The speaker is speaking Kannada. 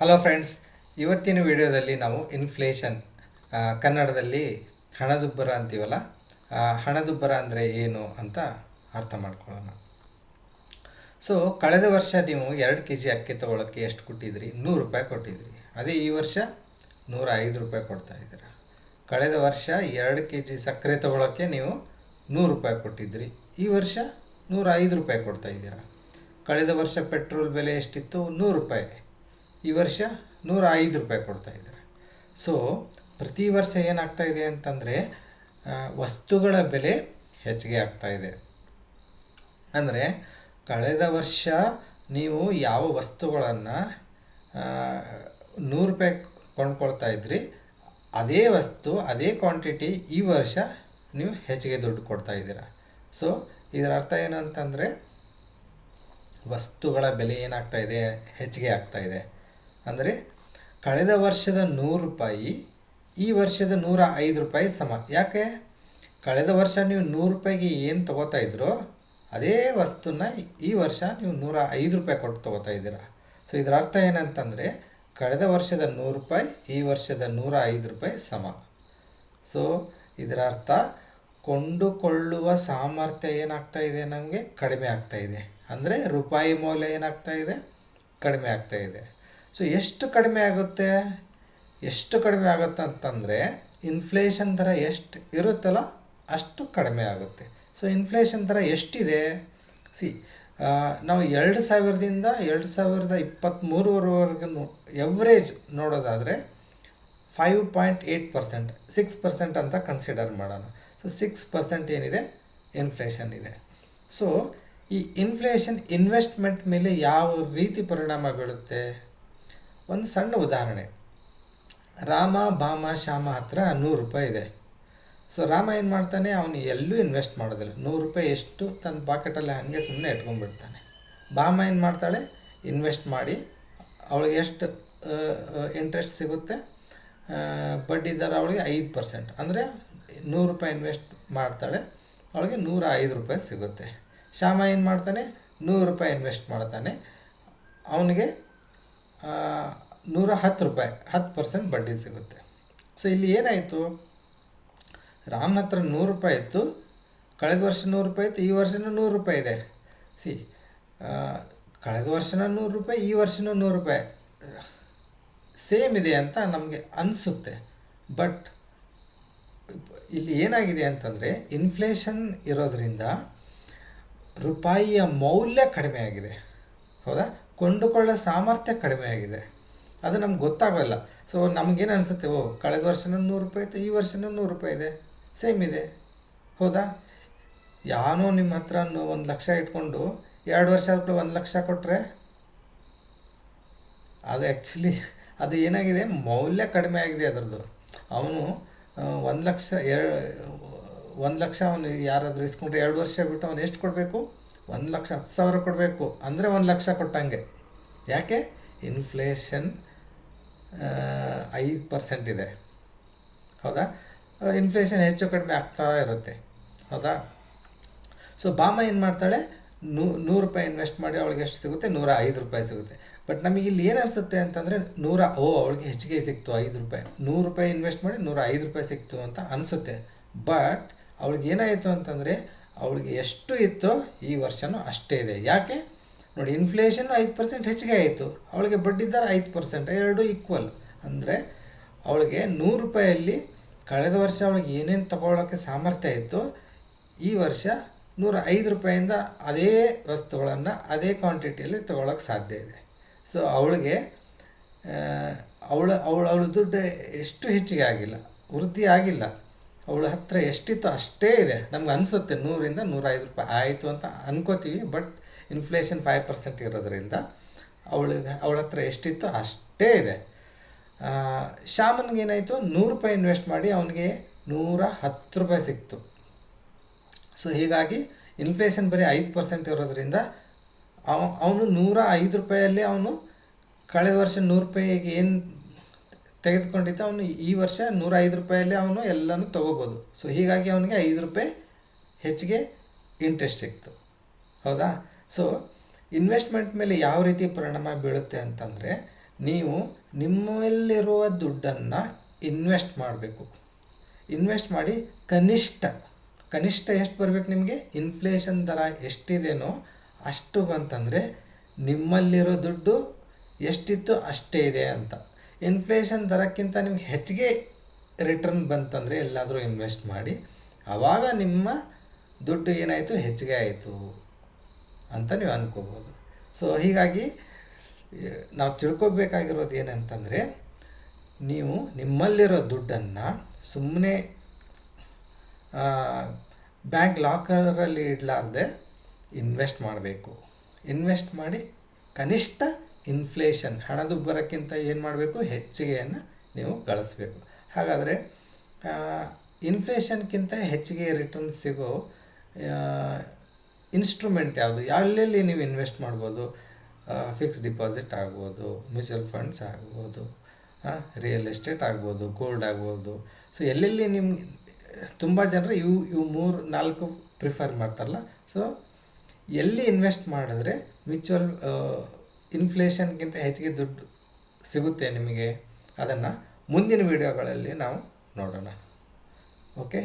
ಹಲೋ ಫ್ರೆಂಡ್ಸ್ ಇವತ್ತಿನ ವಿಡಿಯೋದಲ್ಲಿ ನಾವು ಇನ್ಫ್ಲೇಷನ್ ಕನ್ನಡದಲ್ಲಿ ಹಣದುಬ್ಬರ ಅಂತೀವಲ್ಲ ಹಣದುಬ್ಬರ ಅಂದರೆ ಏನು ಅಂತ ಅರ್ಥ ಮಾಡ್ಕೊಳ್ಳೋಣ. ಸೊ ಕಳೆದ ವರ್ಷ ನೀವು ಎರಡು ಕೆ ಜಿ ಅಕ್ಕಿ ತೊಗೊಳಕ್ಕೆ ಎಷ್ಟು ಕೊಟ್ಟಿದ್ರಿ? ನೂರು ರೂಪಾಯಿ ಕೊಟ್ಟಿದ್ರಿ. ಅದೇ ಈ ವರ್ಷ ನೂರ ಐದು ರೂಪಾಯಿ ಕೊಡ್ತಾ ಇದ್ದೀರ. ಕಳೆದ ವರ್ಷ ಎರಡು ಕೆ ಜಿ ಸಕ್ಕರೆ ತೊಗೊಳಕ್ಕೆ ನೀವು ನೂರು ರೂಪಾಯಿ ಕೊಟ್ಟಿದ್ರಿ. ಈ ವರ್ಷ ನೂರ ಐದು ರೂಪಾಯಿ ಕೊಡ್ತಾ ಇದ್ದೀರಾ. ಕಳೆದ ವರ್ಷ ಪೆಟ್ರೋಲ್ ಬೆಲೆ ಎಷ್ಟಿತ್ತು? ನೂರು ರೂಪಾಯಿ. ಈ ವರ್ಷ ನೂರ ಐದು ರೂಪಾಯಿ ಕೊಡ್ತಾ ಇದ್ದಾರೆ. ಸೊ ಪ್ರತಿ ವರ್ಷ ಏನಾಗ್ತಾ ಇದೆ ಅಂತಂದರೆ ವಸ್ತುಗಳ ಬೆಲೆ ಹೆಚ್ಚಿಗೆ ಆಗ್ತಾ ಇದೆ. ಅಂದರೆ, ಕಳೆದ ವರ್ಷ ನೀವು ಯಾವ ವಸ್ತುಗಳನ್ನು ನೂರು ರೂಪಾಯಿ ಕೊಂಡ್ಕೊಳ್ತಾ ಇದ್ರಿ, ಅದೇ ವಸ್ತು, ಅದೇ ಕ್ವಾಂಟಿಟಿ ಈ ವರ್ಷ ನೀವು ಹೆಚ್ಚಿಗೆ ದುಡ್ಡು ಕೊಡ್ತಾ ಇದ್ದೀರಾ. ಸೊ ಇದರ ಅರ್ಥ ಏನು ಅಂತಂದರೆ, ವಸ್ತುಗಳ ಬೆಲೆ ಏನಾಗ್ತಾ ಇದೆ, ಹೆಚ್ಚಿಗೆ ಆಗ್ತಾ ಇದೆ. ಅಂದರೆ ಕಳೆದ ವರ್ಷದ ನೂರು ರೂಪಾಯಿ, ಈ ವರ್ಷದ ನೂರ ಐದು ರೂಪಾಯಿ ಸಮ. ಯಾಕೆ? ಕಳೆದ ವರ್ಷ ನೀವು ನೂರು ರೂಪಾಯಿಗೆ ಏನು ತೊಗೋತಾ ಇದ್ರೋ, ಅದೇ ವಸ್ತುನ ಈ ವರ್ಷ ನೀವು ನೂರ ಐದು ರೂಪಾಯಿ ಕೊಟ್ಟು ತೊಗೋತಾ ಇದ್ದೀರಾ. ಸೊ ಇದರ ಅರ್ಥ ಏನಂತಂದರೆ, ಕಳೆದ ವರ್ಷದ ನೂರು ರೂಪಾಯಿ, ಈ ವರ್ಷದ ನೂರ ಐದು ರೂಪಾಯಿ ಸಮ. ಸೊ ಇದರ ಅರ್ಥ ಕೊಂಡುಕೊಳ್ಳುವ ಸಾಮರ್ಥ್ಯ ಏನಾಗ್ತಾ ಇದೆ ನಮಗೆ ಕಡಿಮೆ ಆಗ್ತಾ ಇದೆ. ಅಂದರೆ ರೂಪಾಯಿ ಮೌಲ್ಯ ಏನಾಗ್ತಾ ಇದೆ? ಕಡಿಮೆ ಆಗ್ತಾ ಇದೆ. ಸೊ ಎಷ್ಟು ಕಡಿಮೆ ಆಗುತ್ತೆ? ಎಷ್ಟು ಕಡಿಮೆ ಆಗುತ್ತೆ ಅಂತಂದರೆ ಇನ್ಫ್ಲೇಷನ್ ದರ ಎಷ್ಟು ಇರುತ್ತಲ್ಲ, ಅಷ್ಟು ಕಡಿಮೆ ಆಗುತ್ತೆ. ಸೊ ಇನ್ಫ್ಲೇಷನ್ ದರ ಎಷ್ಟಿದೆ? ಸಿ ನಾವು ಎರಡು ಸಾವಿರದಿಂದ ಎರಡು ಸಾವಿರದ ಇಪ್ಪತ್ತ್ಮೂರವರೆಗೂ ಎವ್ರೇಜ್ ನೋಡೋದಾದರೆ five point eight percent six percent ಅಂತ ಕನ್ಸಿಡರ್ ಮಾಡೋಣ. ಸೊ ಸಿಕ್ಸ್ ಪರ್ಸೆಂಟ್ ಏನಿದೆ? ಇನ್ಫ್ಲೇಷನ್ ಇದೆ. ಸೊ ಈ ಇನ್ಫ್ಲೇಷನ್ ಇನ್ವೆಸ್ಟ್ಮೆಂಟ್ ಮೇಲೆ ಯಾವ ರೀತಿ ಪರಿಣಾಮ ಬೀಳುತ್ತೆ? ಒಂದು ಸಣ್ಣ ಉದಾಹರಣೆ. ರಾಮ, ಭಾಮ, ಶ್ಯಾಮ ಹತ್ರ ನೂರು ರೂಪಾಯಿ ಇದೆ. ಸೊ ರಾಮ ಏನು ಮಾಡ್ತಾನೆ? ಅವನು ಎಲ್ಲೂ ಇನ್ವೆಸ್ಟ್ ಮಾಡೋದಿಲ್ಲ. ನೂರು ರೂಪಾಯಿ ಎಷ್ಟು ತನ್ನ ಪಾಕೆಟಲ್ಲಿ ಹಾಗೆ ಸುಮ್ಮನೆ ಇಟ್ಕೊಂಡ್ಬಿಡ್ತಾನೆ. ಭಾಮ ಏನು ಮಾಡ್ತಾಳೆ? ಇನ್ವೆಸ್ಟ್ ಮಾಡಿ ಅವಳಿಗೆ ಎಷ್ಟು ಇಂಟ್ರೆಸ್ಟ್ ಸಿಗುತ್ತೆ? ಬಡ್ಡಿ ದರ ಅವಳಿಗೆ ಐದು ಪರ್ಸೆಂಟ್ ಅಂದರೆ ನೂರು ರೂಪಾಯಿ ಇನ್ವೆಸ್ಟ್ ಮಾಡ್ತಾಳೆ, ಅವಳಿಗೆ ನೂರ ಐದು ರೂಪಾಯಿ ಸಿಗುತ್ತೆ. ಶ್ಯಾಮ ಏನು ಮಾಡ್ತಾನೆ? ನೂರು ರೂಪಾಯಿ ಇನ್ವೆಸ್ಟ್ ಮಾಡ್ತಾನೆ. ಅವನಿಗೆ ನೂರ ಹತ್ತು ರೂಪಾಯಿ, ಹತ್ತು ಪರ್ಸೆಂಟ್ ಬಡ್ಡಿ ಸಿಗುತ್ತೆ. ಸೊ ಇಲ್ಲಿ ಏನಾಯಿತು? ರಾಮನ ಹತ್ರ ನೂರು ರೂಪಾಯಿ ಇತ್ತು, ಕಳೆದ ವರ್ಷ ನೂರು ರೂಪಾಯಿ ಇತ್ತು, ಈ ವರ್ಷನೂ ನೂರು ರೂಪಾಯಿ ಇದೆ. ಸಿ ಕಳೆದ ವರ್ಷನ ನೂರು ರೂಪಾಯಿ, ಈ ವರ್ಷನೂ ನೂರು ರೂಪಾಯಿ. ಸೇಮ್ ಇದೆ ಅಂತ ನಮಗೆ ಅನಿಸುತ್ತೆ. ಬಟ್ ಇಲ್ಲಿ ಏನಾಗಿದೆ ಅಂತಂದರೆ ಇನ್ಫ್ಲೇಷನ್ ಇರೋದ್ರಿಂದ ರೂಪಾಯಿಯ ಮೌಲ್ಯ ಕಡಿಮೆ ಆಗಿದೆ. ಹೌದಾ? ಕೊಂಡುಕೊಳ್ಳೋ ಸಾಮರ್ಥ್ಯ ಕಡಿಮೆ ಆಗಿದೆ ಅದು ನಮ್ಗೆ ಗೊತ್ತಾಗೋಲ್ಲ. ಸೊ ನಮಗೇನು ಅನಿಸುತ್ತೆ? ಓ, ಕಳೆದ ವರ್ಷನೂ ನೂರು ರೂಪಾಯಿ ಇತ್ತು, ಈ ವರ್ಷನೂ ನೂರು ರೂಪಾಯಿ ಇದೆ. ಸೇಮ್ ಇದೆ. ಹೌದಾ? ಯಾನೋ ನಿಮ್ಮ ಹತ್ರ ಒಂದು ಲಕ್ಷ ಇಟ್ಕೊಂಡು ಎರಡು ವರ್ಷ ಆದ್ಬಿಟ್ಟು ಒಂದು ಲಕ್ಷ ಕೊಟ್ಟರೆ ಅದು ಆ್ಯಕ್ಚುಲಿ ಅದು ಏನಾಗಿದೆ? ಮೌಲ್ಯ ಕಡಿಮೆ ಆಗಿದೆ ಅದರದ್ದು. ಅವನು ಒಂದು ಲಕ್ಷ ಎರಡು ಒಂದು ಲಕ್ಷ ಅವನು ಯಾರಾದರೂ ಇಸ್ಕೊಂಡ್ರೆ ಎರಡು ವರ್ಷ ಬಿಟ್ಟು ಅವನು ಎಷ್ಟು ಕೊಡಬೇಕು? ಒಂದು ಲಕ್ಷ ಹತ್ತು ಸಾವಿರ ಕೊಡಬೇಕು. ಅಂದರೆ ಒಂದು ಲಕ್ಷ ಕೊಟ್ಟಂಗೆ. ಯಾಕೆ? ಇನ್ಫ್ಲೇಷನ್ ಐದು ಪರ್ಸೆಂಟ್ ಇದೆ. ಹೌದಾ? ಇನ್ಫ್ಲೇಷನ್ ಹೆಚ್ಚು ಕಡಿಮೆ ಆಗ್ತಾ ಇರುತ್ತೆ. ಹೌದಾ? ಸೊ ಬಾಮ ಏನು ಮಾಡ್ತಾಳೆ? ನೂ, ನೂರು ರೂಪಾಯಿ ಇನ್ವೆಸ್ಟ್ ಮಾಡಿ ಅವಳಿಗೆ ಎಷ್ಟು ಸಿಗುತ್ತೆ? ನೂರ ಐದು ರೂಪಾಯಿ ಸಿಗುತ್ತೆ. ಬಟ್ ನಮಗೆ ಇಲ್ಲಿ ಏನು ಅನಿಸುತ್ತೆ ಅಂತಂದರೆ ನೂರ, ಓ, ಅವಳಿಗೆ ಹೆಚ್ಚಿಗೆ ಸಿಕ್ತು ಐದು ರೂಪಾಯಿ. ನೂರು ರೂಪಾಯಿ ಇನ್ವೆಸ್ಟ್ ಮಾಡಿ ನೂರ ಐದು ರೂಪಾಯಿ ಸಿಕ್ತು ಅಂತ ಅನಿಸುತ್ತೆ. ಬಟ್ ಅವಳಿಗೆ ಏನಾಯಿತು ಅಂತಂದರೆ ಅವಳಿಗೆ ಎಷ್ಟು ಇತ್ತೋ ಈ ವರ್ಷವೂ ಅಷ್ಟೇ ಇದೆ. ಯಾಕೆ? ನೋಡಿ ಇನ್ಫ್ಲೇಷನ್ ಐದು ಪರ್ಸೆಂಟ್ ಹೆಚ್ಚಿಗೆ ಆಯಿತು. ಅವಳಿಗೆ ಬಡ್ಡಿ ದರ ಐದು ಪರ್ಸೆಂಟ್ ಎರಡು ಈಕ್ವಲ್ ಅಂದರೆ ಅವಳಿಗೆ ನೂರು ರೂಪಾಯಲ್ಲಿ ಕಳೆದ ವರ್ಷ ಅವಳಿಗೆ ಏನೇನು ತಗೊಳ್ಳೋಕ್ಕೆ ಸಾಮರ್ಥ್ಯ ಇತ್ತು ಈ ವರ್ಷ ನೂರ ಐದು ರೂಪಾಯಿಂದ ಅದೇ ವಸ್ತುಗಳನ್ನು ಅದೇ ಕ್ವಾಂಟಿಟಿಯಲ್ಲಿ ತಗೊಳ್ಳೋಕೆ ಸಾಧ್ಯ ಇದೆ. ಸೊ ಅವಳಿಗೆ ಅವಳ ಅವಳ ಅವಳ ದುಡ್ಡು ಎಷ್ಟು ಹೆಚ್ಚಿಗೆ ಆಗಿಲ್ಲ, ವೃದ್ಧಿ ಆಗಿಲ್ಲ. ಅವಳ ಹತ್ರ ಎಷ್ಟಿತ್ತು ಅಷ್ಟೇ ಇದೆ. ನಮ್ಗೆ ಅನಿಸುತ್ತೆ ನೂರಿಂದ ನೂರೈದು ರೂಪಾಯಿ ಆಯಿತು ಅಂತ ಅನ್ಕೋತೀವಿ. ಬಟ್ ಇನ್ಫ್ಲೇಷನ್ ಫೈವ್ ಪರ್ಸೆಂಟ್ ಇರೋದ್ರಿಂದ ಅವಳಿಗೆ, ಅವಳ ಹತ್ರ ಎಷ್ಟಿತ್ತು ಅಷ್ಟೇ ಇದೆ. ಶ್ಯಾಮನ್ಗೆ ಏನಾಯಿತು? ನೂರು ರೂಪಾಯಿ ಇನ್ವೆಸ್ಟ್ ಮಾಡಿ ಅವನಿಗೆ ನೂರ ಹತ್ತು ರೂಪಾಯಿ ಸಿಕ್ತು. ಸೊ ಹೀಗಾಗಿ ಇನ್ಫ್ಲೇಷನ್ ಬರೀ ಐದು ಪರ್ಸೆಂಟ್ ಇರೋದ್ರಿಂದ ಅವ, ಅವನು ನೂರ ಐದು ರೂಪಾಯಲ್ಲಿ ಅವನು ಕಳೆದ ವರ್ಷ ನೂರು ರೂಪಾಯಿಗೆ ಏನು ತೆಗೆದುಕೊಂಡಿದ್ದ ಅವನು ಈ ವರ್ಷ ನೂರ ಐದು ರೂಪಾಯಲ್ಲಿ ಅವನು ಎಲ್ಲನೂ ತೊಗೋಬೋದು. ಸೊ ಹೀಗಾಗಿ ಅವನಿಗೆ ಐದು ರೂಪಾಯಿ ಹೆಚ್ಚಿಗೆ ಇಂಟ್ರೆಸ್ಟ್ ಸಿಕ್ತು. ಹೌದಾ? ಸೊ ಇನ್ವೆಸ್ಟ್ಮೆಂಟ್ ಮೇಲೆ ಯಾವ ರೀತಿ ಪರಿಣಾಮ ಬೀಳುತ್ತೆ ಅಂತಂದರೆ, ನೀವು ನಿಮ್ಮಲ್ಲಿರುವ ದುಡ್ಡನ್ನು ಇನ್ವೆಸ್ಟ್ ಮಾಡಬೇಕು. ಇನ್ವೆಸ್ಟ್ ಮಾಡಿ ಕನಿಷ್ಠ ಕನಿಷ್ಠ ಎಷ್ಟು ಬರಬೇಕು ನಿಮಗೆ? ಇನ್ಫ್ಲೇಷನ್ ದರ ಎಷ್ಟಿದೆಯೋ ಅಷ್ಟು ಬಂತಂದರೆ, ನಿಮ್ಮಲ್ಲಿರೋ ದುಡ್ಡು ಎಷ್ಟಿತ್ತು ಅಷ್ಟೇ ಇದೆ ಅಂತ. ಇನ್ಫ್ಲೇಷನ್ ದರಕ್ಕಿಂತ ನಿಮ್ಗೆ ಹೆಚ್ಚಿಗೆ ರಿಟರ್ನ್ ಬಂತಂದರೆ ಎಲ್ಲಾದರೂ ಇನ್ವೆಸ್ಟ್ ಮಾಡಿ ಆವಾಗ ನಿಮ್ಮ ದುಡ್ಡು ಏನಾಯಿತು? ಹೆಚ್ಚಿಗೆ ಆಯಿತು ಅಂತ ನೀವು ಅಂದ್ಕೋಬೋದು ಸೊ ಹೀಗಾಗಿ ನಾವು ತಿಳ್ಕೊಬೇಕಾಗಿರೋದು ಏನಂತಂದರೆ, ನೀವು ನಿಮ್ಮಲ್ಲಿರೋ ದುಡ್ಡನ್ನು ಸುಮ್ಮನೆ ಬ್ಯಾಂಕ್ ಲಾಕರಲ್ಲಿ ಇಡಲಾರ್ದೆ ಇನ್ವೆಸ್ಟ್ ಮಾಡಬೇಕು. ಇನ್ವೆಸ್ಟ್ ಮಾಡಿ ಕನಿಷ್ಠ ಇನ್ಫ್ಲೇಷನ್ ಹಣದುಬ್ಬರಕ್ಕಿಂತ ಏನು ಮಾಡಬೇಕು? ಹೆಚ್ಚಿಗೆಯನ್ನು ನೀವು ಗಳಿಸ್ಬೇಕು. ಹಾಗಾದರೆ ಇನ್ಫ್ಲೇಷನ್ಗಿಂತ ಹೆಚ್ಚಿಗೆ ರಿಟರ್ನ್ ಸಿಗೋ ಇನ್ಸ್ಟ್ರೂಮೆಂಟ್ ಯಾವುದು? ಎಲ್ಲೆಲ್ಲಿ ನೀವು ಇನ್ವೆಸ್ಟ್ ಮಾಡ್ಬೋದು? ಫಿಕ್ಸ್ ಡಿಪಾಸಿಟ್ ಆಗ್ಬೋದು ಮ್ಯೂಚುವಲ್ ಫಂಡ್ಸ್ ಆಗ್ಬೋದು ರಿಯಲ್ ಎಸ್ಟೇಟ್ ಆಗ್ಬೋದು ಗೋಲ್ಡ್ ಆಗ್ಬೋದು. ಸೊ ಎಲ್ಲೆಲ್ಲಿ ನಿಮ್ಗೆ ತುಂಬ ಜನರು ಇವು ಇವು ಮೂರು, ನಾಲ್ಕು ಪ್ರಿಫರ್ ಮಾಡ್ತಾರಲ್ಲ? ಸೊ ಎಲ್ಲಿ ಇನ್ವೆಸ್ಟ್ ಮಾಡಿದ್ರೆ ಮ್ಯೂಚುವಲ್ ಇನ್ಫ್ಲೇಷನ್ಗಿಂತ ಹೆಚ್ಚಿಗೆ ದುಡ್ಡು ಸಿಗುತ್ತೆ ನಿಮಗೆ ಅದನ್ನು ಮುಂದಿನ ವೀಡಿಯೋಗಳಲ್ಲಿ ನಾವು ನೋಡೋಣ. ಓಕೆ